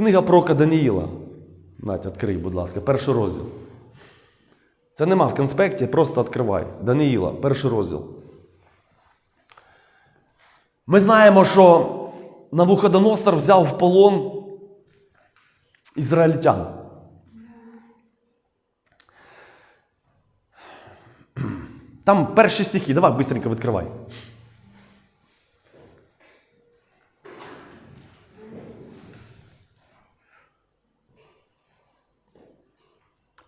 Книга пророка Даніїла. Надь, відкрий, будь ласка, перший розділ. Це нема в конспекті, просто відкривай. Даниїла, перший розділ. Ми знаємо, що Навуходоносор взяв в полон ізраїльтян. Там перші стихи, давай быстренько відкривай.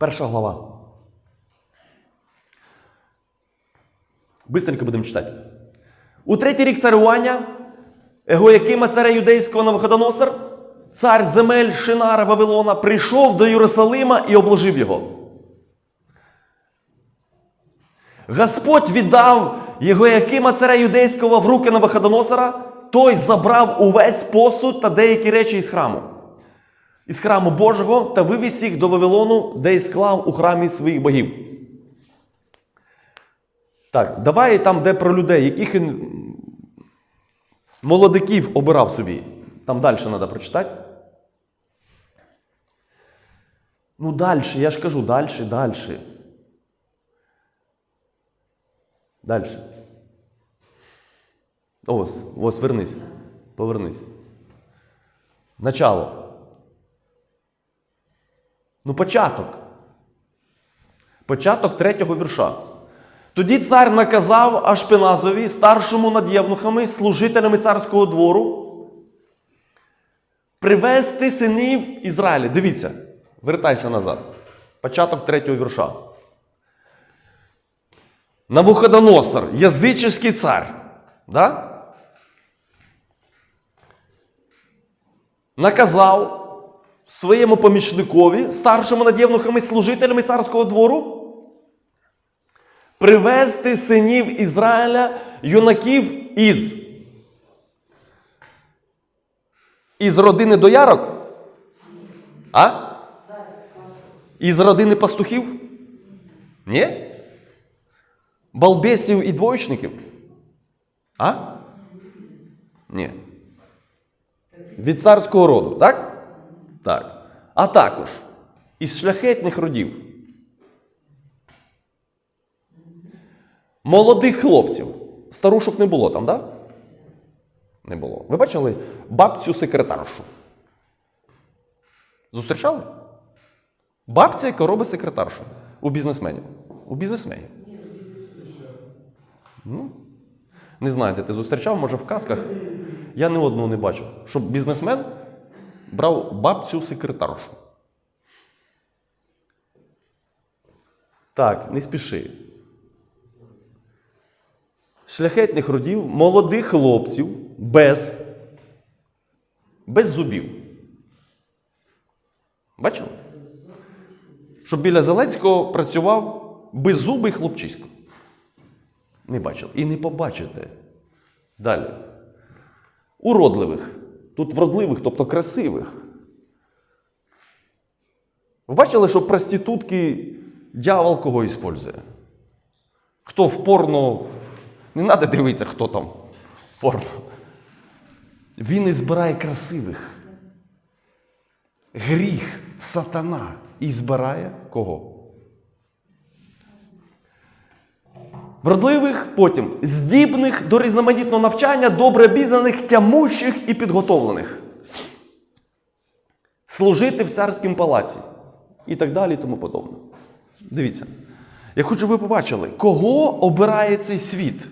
Перша глава. Бистренько будемо читати. У третій рік царювання Егоякима царя юдейського Навуходоносор, цар земель Шинара Вавилона, прийшов до Єрусалима і обложив його. Господь віддав Єгоякима царя юдейського в руки Навуходоносора, той забрав увесь посуд та деякі речі із храму. Із храму Божого та вивіз їх до Вавилону, де й склав у храмі своїх богів. Так, давай там, де про людей, яких він молодиків обирав собі. Там далі треба прочитати. Ну, далі, я ж кажу, далі, далі. Далі. Ось, ось, вернись. Повернись. Начало. Ну, початок. Початок третього вірша. Тоді цар наказав Ашпеназові, старшому над євнухами, служителями царського двору, привести синів Ізраїля. Дивіться, вертайся назад. Початок третього вірша. Навуходоносор, язичний цар. Да? Наказав своєму помічникові, старшому над євнухами, служителями царського двору, привести синів Ізраїля, юнаків із. Із родини доярок? А? Із родини пастухів? Ні? Балбесів і двоєчників? А? Ні. Від царського роду, так? Так. А також із шляхетних родів. Молодих хлопців. Старушок не було там, так? Да? Не було. Ви бачили бабцю секретаршу? Зустрічали? Бабця, яка робить секретаршу у бізнесменів. У бізнесменів. Ну, не знаю, де ти зустрічав, може в казках. Я ні одного не бачив, щоб бізнесмен брав бабцю секретаршу. Так, не спіши. Шляхетних родів, молодих хлопців без, без зубів. Бачили? Щоб біля Зеленського працював беззубий хлопчисько. Не бачив. І не побачите. Далі. Уродливих. Тут вродливих, тобто красивих. Ви бачили, що проститутки дьявол кого іспользує? Хто в порно. Не треба дивитися, хто там в порно. Він і збирає красивих. Гріх, сатана. І збирає кого? Вродливих потім здібних до різноманітного навчання, добре обізнаних, тямущих і підготовлених. Служити в царському палаці. І так далі, і тому подобне. Дивіться. Я хочу, щоб ви побачили, кого обирає цей світ,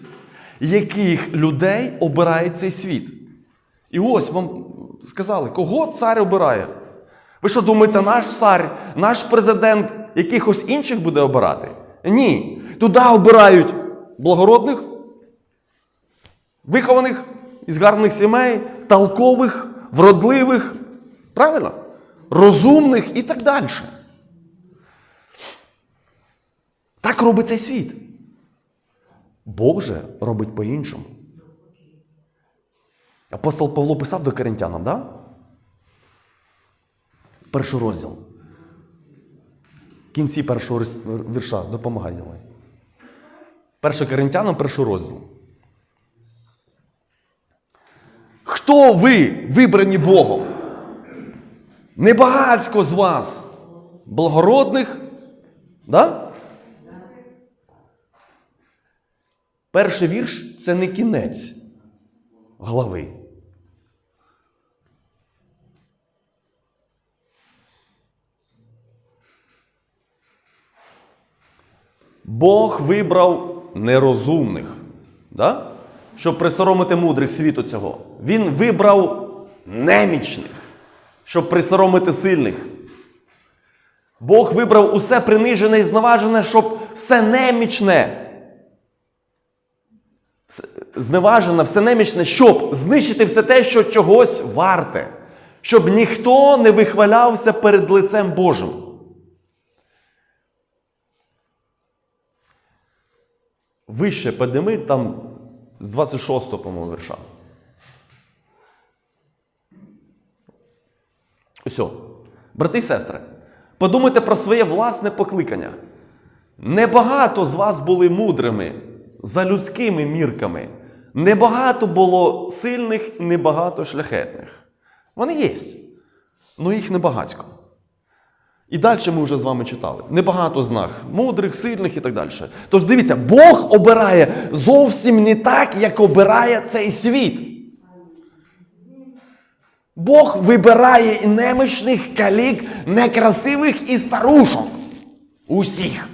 яких людей обирає цей світ. І ось вам сказали, кого цар обирає. Ви що думаєте, наш цар, наш президент якихось інших буде обирати? Ні. Туди обирають благородних, вихованих із гарних сімей, толкових, вродливих, правильно? Розумних і так далі. Так робить цей світ. Бог же робить по-іншому. Апостол Павло писав до коринтянам, да? Перший розділ. Кінці першого вірша допомагай давай. Перше Коринтянам, перший розділ. Хто ви вибрані Богом? Небагацько з вас благородних. Да? Перший вірш це не кінець глави. Бог вибрав нерозумних, да? щоб присоромити мудрих світу цього. Він вибрав немічних, щоб присоромити сильних. Бог вибрав усе принижене і зневажене, щоб все немічне, зневажене, все немічне, щоб знищити все те, що чогось варте, щоб ніхто не вихвалявся перед лицем Божим. Вище підними там з 26 по-моєму, вірша. Усьо. Брати і сестри, подумайте про своє власне покликання. Небагато з вас були мудрими за людськими мірками. Небагато було сильних небагато шляхетних. Вони є. але їх небагатько. І далі ми вже з вами читали. Небагато з них мудрих, сильних і так далі. Тож дивіться, Бог обирає зовсім не так, як обирає цей світ. Бог вибирає немічних калік, некрасивих і старушок. Усіх.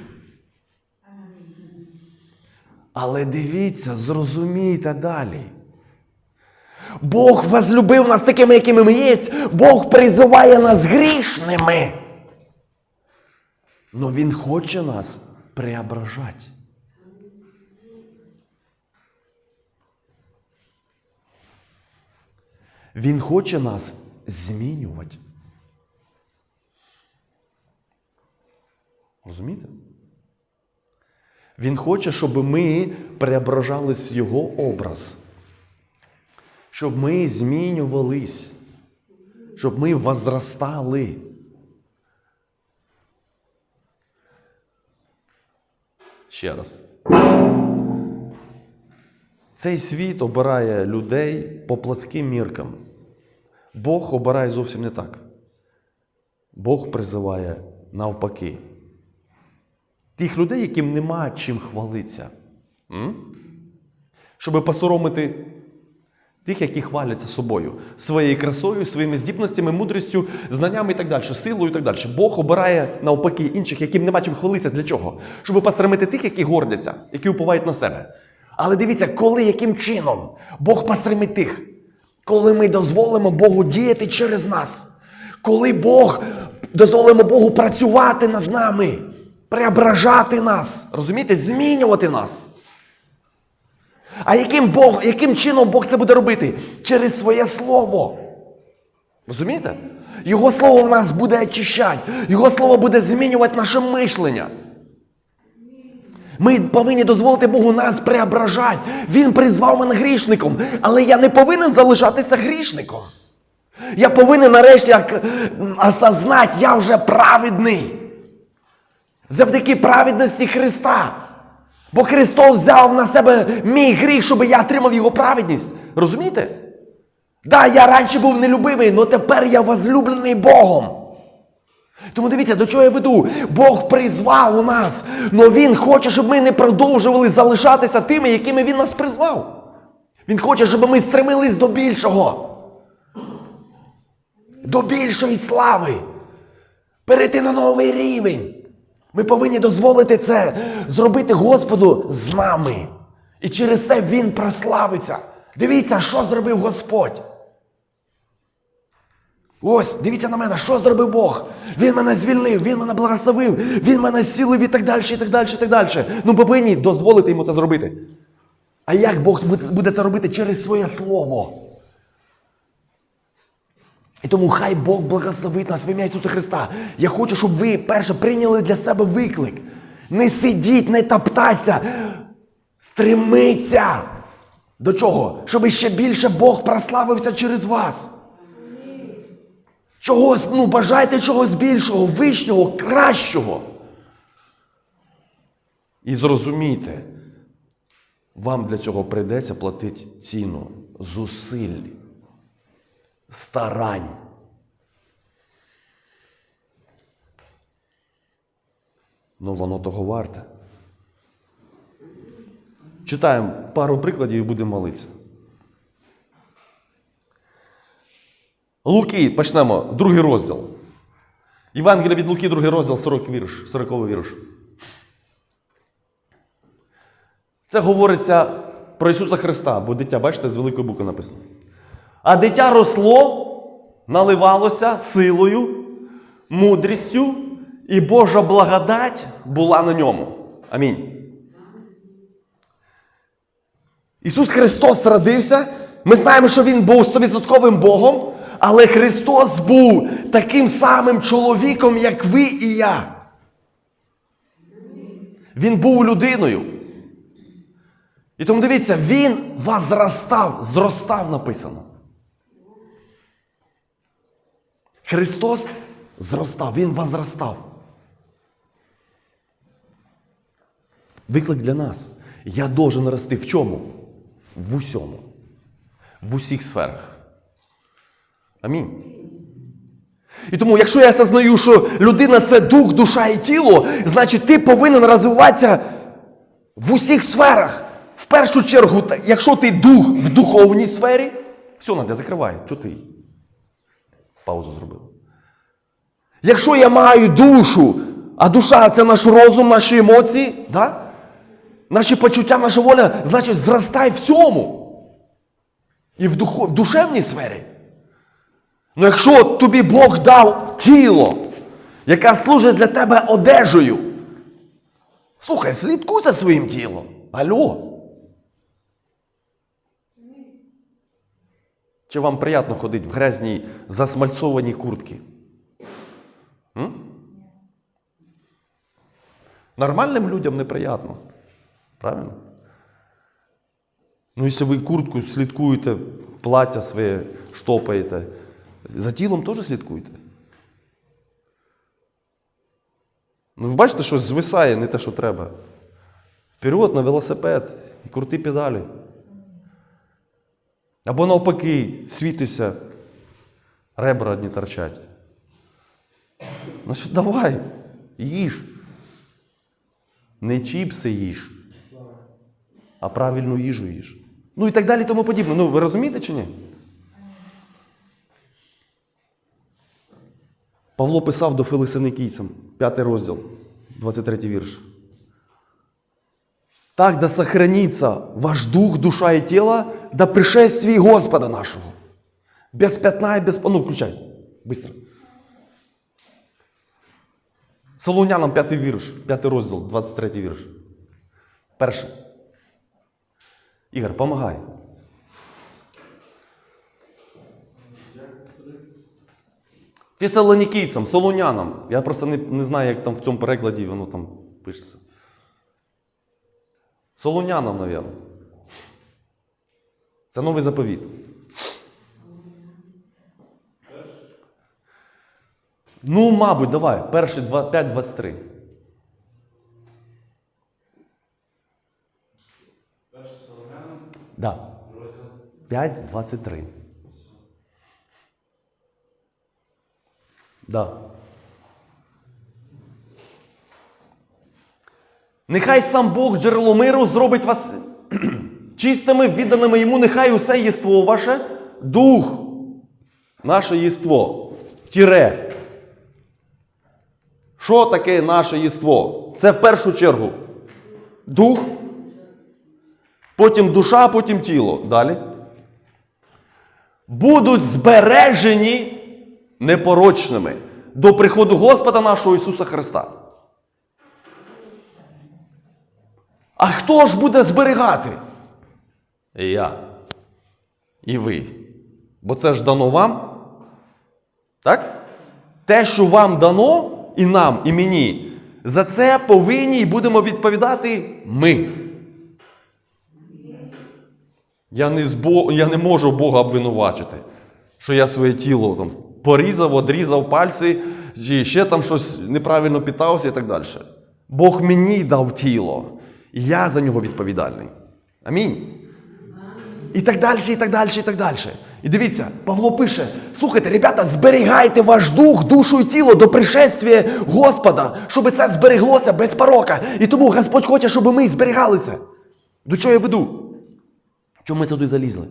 Але дивіться, зрозумійте далі. Бог возлюбив нас такими, якими ми є. Бог призиває нас грішними. Но Він хоче нас преображати. Він хоче нас змінювати. Розумієте? Він хоче, щоб ми преображались в Його образ. Щоб ми змінювались, щоб ми возростали. Ще раз. Цей світ обирає людей по пласким міркам. Бог обирає зовсім не так. Бог призиває навпаки. Тих людей, яким нема чим хвалитися. М? Щоб посоромити тих, які хваляться собою, своєю красою, своїми здібностями, мудрістю, знаннями і так далі, силою і так далі. Бог обирає навпаки інших, яким нема чим хвалитися. Для чого? Щоб посрамити тих, які гордяться, які уповають на себе. Але дивіться, коли яким чином Бог постримить тих, коли ми дозволимо Богу діяти через нас, коли Бог дозволимо Богу працювати над нами, преображати нас, розумієте, змінювати нас. А яким, Бог, яким чином Бог це буде робити? Через своє слово. Розумієте? Його слово в нас буде очищати, Його слово буде змінювати наше мишлення. Ми повинні дозволити Богу нас преображати. Він призвав мене грішником, але я не повинен залишатися грішником. Я повинен нарешті осознати, я вже праведний. Завдяки праведності Христа. Бо Христос взяв на себе мій гріх, щоб я отримав Його праведність. Розумієте? Да, я раніше був нелюбимий, але тепер я возлюблений Богом. Тому дивіться, до чого я веду. Бог призвав у нас, але Він хоче, щоб ми не продовжували залишатися тими, якими Він нас призвав. Він хоче, щоб ми стремились до більшого. До більшої слави. Перейти на новий рівень. Ми повинні дозволити це зробити Господу з нами. І через це Він прославиться. Дивіться, що зробив Господь. Ось, дивіться на мене, що зробив Бог. Він мене звільнив, він мене благословив, він мене зцілив і так далі, і так далі, і так далі. Ну, повинні дозволити йому це зробити. А як Бог буде- це робити? Через своє слово. І тому хай Бог благословить нас в ім'я Ісуса Христа. Я хочу, щоб ви перше прийняли для себе виклик. Не сидіть, не топтаться. Стремиться. До чого? Щоб ще більше Бог прославився через вас. Чогось, ну, бажайте чогось більшого, вищого, кращого. І зрозумійте, вам для цього прийдеться платити ціну зусиль, старань. Ну, воно того варте. Читаємо пару прикладів і будемо молитися. Луки, почнемо, другий розділ. Євангелія від Луки, другий розділ, 40 вірш, 40 вірш. Це говориться про Ісуса Христа, бо дитя, бачите, з великої букви написано. А дитя росло, наливалося силою, мудрістю, і Божа благодать була на ньому. Амінь. Ісус Христос родився. Ми знаємо, що Він був стовідсотковим Богом, але Христос був таким самим чоловіком, як ви і я. Він був людиною. І тому дивіться, Він возростав, зростав написано. Христос зростав, Він возростав. Виклик для нас. Я должен рости в чому? В усьому. В усіх сферах. Амінь. І тому, якщо я осознаю, що людина це дух, душа і тіло, значить ти повинен розвиватися в усіх сферах. В першу чергу, якщо ти дух в духовній сфері, все, Надя, закривай. Чого ти? Паузу зробив. Якщо я маю душу, а душа це наш розум, наші емоції, да? наші почуття, наша воля, значить, зростай в цьому. І в, духов... в душевній сфері. Ну якщо тобі Бог дав тіло, яке служить для тебе одежею, слухай, слідкуй за своїм тілом. Алло. Чи вам приємно ходити в грязній засмальцованій куртці? Нормальним людям неприємно. Правильно? Ну, якщо ви куртку слідкуєте, плаття своє штопаєте, за тілом теж слідкуйте. Ну, ви бачите, що звисає не те, що треба. Вперед на велосипед і крути педалі. Або навпаки, світися, ребра одні торчать. Ну що давай, їж. Не чіпси їж, а правильну їжу їж. Ну і так далі, тому подібне. Ну, ви розумієте чи ні? Павло писав до Филисеникійцям, 5 розділ, 23 вірш. Так да сохранится ваш дух, душа и тело до пришествия Господа нашего. Без пятна и без... Ну, включай, быстро. Солунянам 5 вірш, 5 розділ, 23 вірш. Перший. Ігор, помагай. Фесалонікійцям, солунянам. Я просто не, не знаю, як там в цьому перекладі воно там пишеться. Солунянам, мабуть. Це новий заповіт. Ну, мабуть, давай. Перший 5.23. Да. 5.23. Да. Нехай сам Бог джерело миру зробить вас чистими, відданими йому, нехай усе єство ваше, дух, наше єство. Тіре. Що таке наше єство? Це в першу чергу дух, потім душа, потім тіло. Далі. Будуть збережені непорочними до приходу Господа нашого Ісуса Христа. А хто ж буде зберігати? Я. І ви. Бо це ж дано вам. Так? Те, що вам дано, і нам, і мені, за це повинні і будемо відповідати ми. Я не, з Бо... я не можу Бога обвинувачити, що я своє тіло там, порізав, одрізав пальці, чи ще там щось неправильно питався і так далі. Бог мені дав тіло, і я за нього відповідальний. Амінь. І так далі, і так далі, і так далі. І дивіться, Павло пише: слухайте, ребята, зберігайте ваш дух, душу і тіло до пришествия Господа, щоб це збереглося без порока. І тому Господь хоче, щоб ми зберігали це. До чого я веду? Чому ми сюди залізли?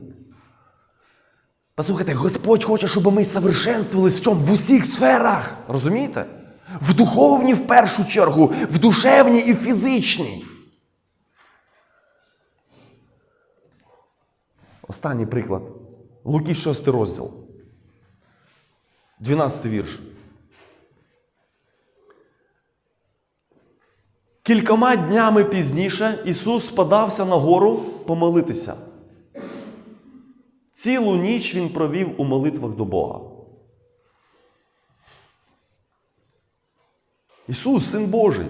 Послухайте, Господь хоче, щоб ми совершенствувались в чому? В усіх сферах. Розумієте? В духовній в першу чергу, в душевній і фізичній. Останній приклад. Луки 6 розділ. 12 вірш. Кількома днями пізніше Ісус подався на гору помолитися. Цілу ніч Він провів у молитвах до Бога. Ісус, Син Божий.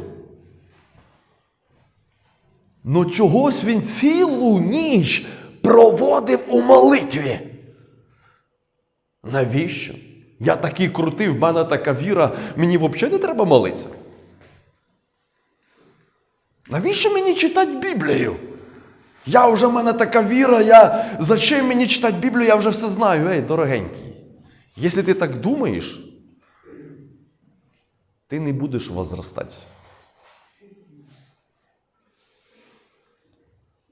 Но чогось Він цілу ніч проводив у молитві. Навіщо? Я такий крутий, в мене така віра, мені взагалі не треба молитися. Навіщо мені читати Біблію? Я вже в мене така віра, я зачем мені читати Біблію, я вже все знаю. Ей, дорогенький. Якщо ти так думаєш, ти не будеш возростати.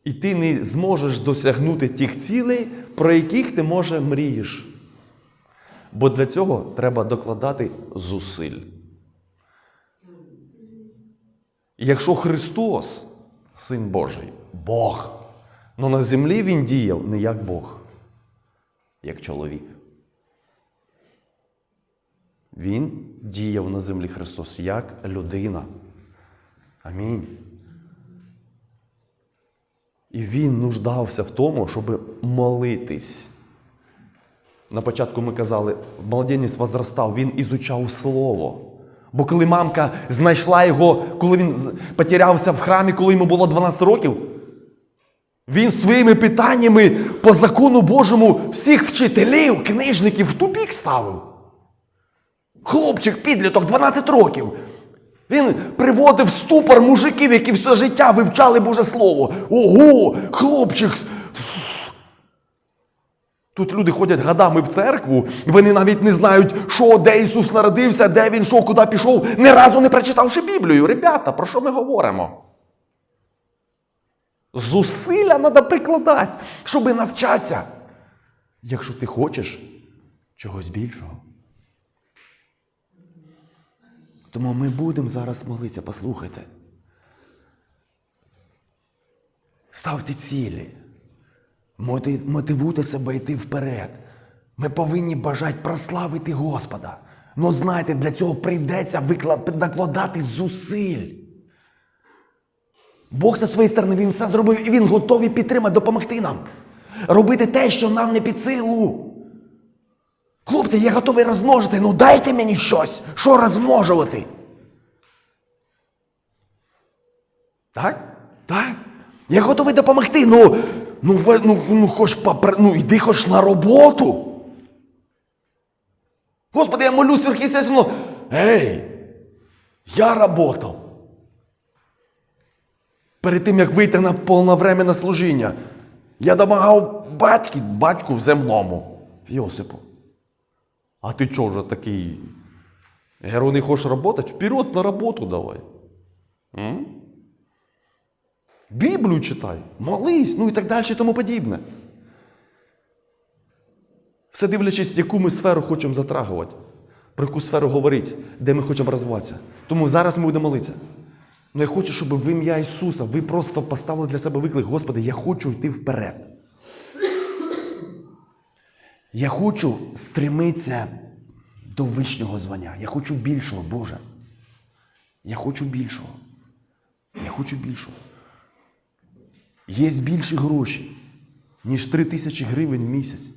І ти не зможеш досягнути тих цілей, про яких ти може мрієш. Бо для цього треба докладати зусиль. Якщо Христос, Син Божий, Бог, але на землі Він діяв не як Бог, як чоловік. Він діяв на землі Христос як людина. Амінь. І він нуждався в тому, щоб молитись. На початку ми казали, младенець возростав, він ізучав слово. Бо коли мамка знайшла його, коли він потерявся в храмі, коли йому було 12 років, він своїми питаннями по закону Божому всіх вчителів, книжників в тупік ставив. Хлопчик, підліток, 12 років. Він приводив ступор мужиків, які все життя вивчали Боже Слово. Ого, хлопчик. Тут люди ходять годами в церкву, вони навіть не знають, що, де Ісус народився, де Він що, куди пішов, ні разу не прочитавши Біблію. Ребята, про що ми говоримо? Зусилля треба прикладати, щоб навчатися. Якщо ти хочеш чогось більшого. Тому ми будемо зараз молитися, послухайте. Ставте цілі. Мотивуйте себе йти вперед. Ми повинні бажати прославити Господа. Ну знаєте, для цього прийдеться докладати зусиль. Бог зі своєї сторони він все зробив і він готовий підтримати, допомогти нам. Робити те, що нам не під силу. Хлопці, я готовий розмножити. Ну дайте мені щось, що розмножувати. Так? Так. Я готовий допомогти. Ну, ну, ну, ну, хоч попри, ну йди хоч на роботу. Господи, я молюсь сверхъестественно. Ей, я работав. Перед тим, як вийти на повновременне служіння, я допомагав батьки, батьку земному, Йосипу. А ти чого вже такий? Герой не хочеш працювати? Вперед на роботу давай. М? Біблію читай, молись, ну і так далі і тому подібне. Все дивлячись, яку ми сферу хочемо затрагувати, про яку сферу говорити, де ми хочемо розвиватися. Тому зараз ми будемо молитися. Ну я хочу, щоб в ім'я Ісуса ви просто поставили для себе виклик, Господи, я хочу йти вперед. Я хочу стремитися до вищого звання. Я хочу більшого, Боже. Я хочу більшого. Я хочу більшого. Є більші гроші, ніж 3 тисячі гривень в місяць.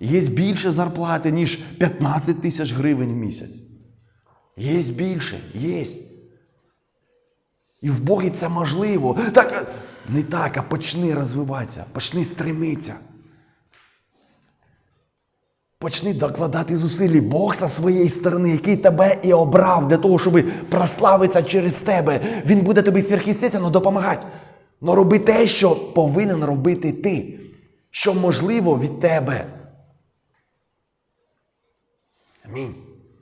Є більше зарплати, ніж 15 тисяч гривень в місяць. Є більше, є. І в Богі це можливо. Так, е, не так, а почни розвиватися, почни стремитися. Почни докладати зусилля. Бог зі своєї сторони, який тебе і обрав для того, щоб прославитися через тебе. Він буде тобі сверхъестественно допомагати. Но роби те, що повинен робити ти. що можливо від тебе. Амінь.